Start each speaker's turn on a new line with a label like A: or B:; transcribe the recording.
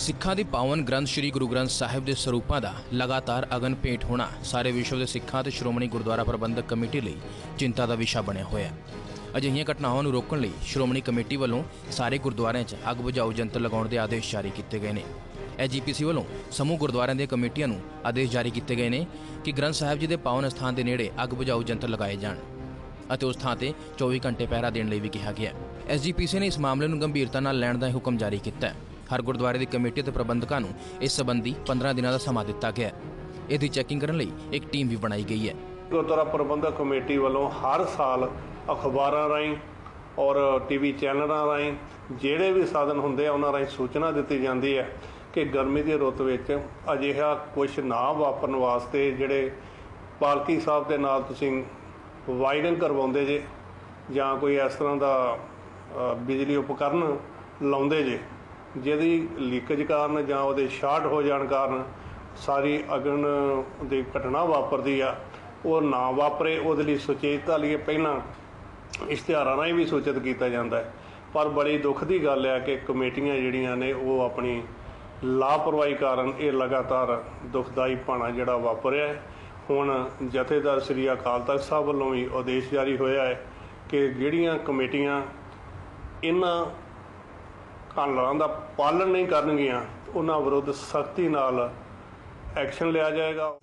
A: ਸਿੱਖਾਂ ਦੀ ਪਾਵਨ ਗ੍ਰੰਥ ਸ੍ਰੀ ਗੁਰੂ ਗ੍ਰੰਥ ਸਾਹਿਬ ਦੇ ਸਰੂਪਾਂ ਦਾ ਲਗਾਤਾਰ ਅਗਨ ਭੇਟ ਹੋਣਾ ਸਾਰੇ ਵਿਸ਼ਵ ਦੇ ਸਿੱਖਾਂ ਤੇ ਸ਼੍ਰੋਮਣੀ ਗੁਰਦੁਆਰਾ ਪ੍ਰਬੰਧਕ ਕਮੇਟੀ ਲਈ ਚਿੰਤਾ ਦਾ ਵਿਸ਼ਾ ਬਣਿਆ ਹੋਇਆ ਹੈ। ਅਜਿਹੀਆਂ ਘਟਨਾਵਾਂ ਨੂੰ ਰੋਕਣ ਲਈ ਸ਼੍ਰੋਮਣੀ ਕਮੇਟੀ ਵੱਲੋਂ ਸਾਰੇ ਗੁਰਦੁਆਰਿਆਂ 'ਚ ਅੱਗ ਬੁਝਾਊ ਯੰਤਰ ਲਗਾਉਣ ਦੇ ਆਦੇਸ਼ ਜਾਰੀ ਕੀਤੇ ਗਏ ਨੇ। ਐਜੀਪੀਸੀ ਵੱਲੋਂ ਸਮੂਹ ਗੁਰਦੁਆਰਿਆਂ ਦੀਆਂ ਕਮੇਟੀਆਂ ਨੂੰ ਆਦੇਸ਼ ਜਾਰੀ ਕੀਤੇ ਗਏ ਨੇ ਕਿ ਗ੍ਰੰਥ ਸਾਹਿਬ ਜੀ ਦੇ ਪਾਵਨ ਸਥਾਨ ਦੇ ਨੇੜੇ ਅੱਗ ਬੁਝਾਊ ਯੰਤਰ ਲਗਾਏ ਜਾਣ ਅਤੇ ਉਸ ਥਾਂ ਤੇ 24 ਘੰਟੇ ਪਹਿਰਾ ਦੇਣ ਲਈ ਵੀ ਕਿਹਾ ਗਿਆ ਐਸਜੀਪੀਸੀ ਨੇ ਇਸ ਮਾਮਲੇ ਨੂੰ ਗੰਭੀਰਤਾ ਨਾਲ ਲੈਣ ਦਾ ਹੁਕਮ ਜਾਰੀ ਕੀਤਾ ਹੈ। ਹਰ ਗੁਰਦੁਆਰੇ ਦੀ ਕਮੇਟੀ ਅਤੇ ਪ੍ਰਬੰਧਕਾਂ ਨੂੰ ਇਸ ਸੰਬੰਧੀ 15 ਦਿਨਾਂ ਦਾ ਸਮਾਂ ਦਿੱਤਾ ਗਿਆ ਹੈ। ਇਹਦੀ ਚੈਕਿੰਗ ਕਰਨ ਲਈ ਇੱਕ ਟੀਮ ਵੀ ਬਣਾਈ ਗਈ ਹੈ।
B: ਗੁਰਦੁਆਰਾ ਪ੍ਰਬੰਧਕ ਕਮੇਟੀ ਵੱਲੋਂ ਹਰ ਸਾਲ ਅਖਬਾਰਾਂ ਰਾਹੀਂ ਔਰ ਟੀਵੀ ਚੈਨਲਾਂ ਰਾਹੀਂ ਜਿਹੜੇ ਵੀ ਸਾਧਨ ਹੁੰਦੇ ਆ, ਉਹਨਾਂ ਰਾਹੀਂ ਸੂਚਨਾ ਦਿੱਤੀ ਜਾਂਦੀ ਹੈ ਕਿ ਗਰਮੀ ਦੀ ਰੁੱਤ ਵਿੱਚ ਅਜਿਹਾ ਕੁਝ ਨਾ ਵਾਪਰਨ ਵਾਸਤੇ ਜਿਹੜੇ ਪਾਲਕੀ ਸਾਹਿਬ ਦੇ ਨਾਲ ਤੁਸੀਂ ਵਾਇਰਿੰਗ ਕਰਵਾਉਂਦੇ ਜੇ ਜਾਂ ਕੋਈ ਇਸ ਤਰ੍ਹਾਂ ਦਾ ਬਿਜਲੀ ਉਪਕਰਨ ਲਾਉਂਦੇ ਜੇ ਜਿਹਦੀ ਲੀਕੇਜ ਕਾਰਨ ਜਾਂ ਉਹਦੇ ਸ਼ਾਰਟ ਹੋ ਜਾਣ ਕਾਰਨ ਸਾਰੀ ਅਗਨ ਦੀ ਘਟਨਾ ਵਾਪਰਦੀ ਆ, ਉਹ ਨਾ ਵਾਪਰੇ, ਉਹਦੇ ਲਈ ਸੁਚੇਤਤਾ ਲਈ ਪਹਿਲਾਂ ਇਸ਼ਤਿਹਾਰਾਂ ਰਾਹੀਂ ਵੀ ਸੂਚਿਤ ਕੀਤਾ ਜਾਂਦਾ ਹੈ। ਪਰ ਬੜੀ ਦੁੱਖ ਦੀ ਗੱਲ ਹੈ ਕਿ ਕਮੇਟੀਆਂ ਜਿਹੜੀਆਂ ਨੇ, ਉਹ ਆਪਣੀ ਲਾਪਰਵਾਹੀ ਕਾਰਨ ਇਹ ਲਗਾਤਾਰ ਦੁਖਦਾਈ ਪਾਣਾ ਜਿਹੜਾ ਵਾਪਰਿਆ ਹੈ। ਹੁਣ ਜਥੇਦਾਰ ਸ੍ਰੀ ਅਕਾਲ ਤਖਤ ਸਾਹਿਬ ਵੱਲੋਂ ਵੀ ਆਦੇਸ਼ ਜਾਰੀ ਹੋਇਆ ਹੈ ਕਿ ਜਿਹੜੀਆਂ ਕਮੇਟੀਆਂ ਇਹਨਾਂ ਕਾਨੂੰਨਾਂ ਦਾ ਪਾਲਣ ਨਹੀਂ ਕਰਨਗੀਆਂ ਉਹਨਾਂ ਵਿਰੁੱਧ ਸਖਤੀ ਨਾਲ ਐਕਸ਼ਨ ਲਿਆ ਜਾਏਗਾ।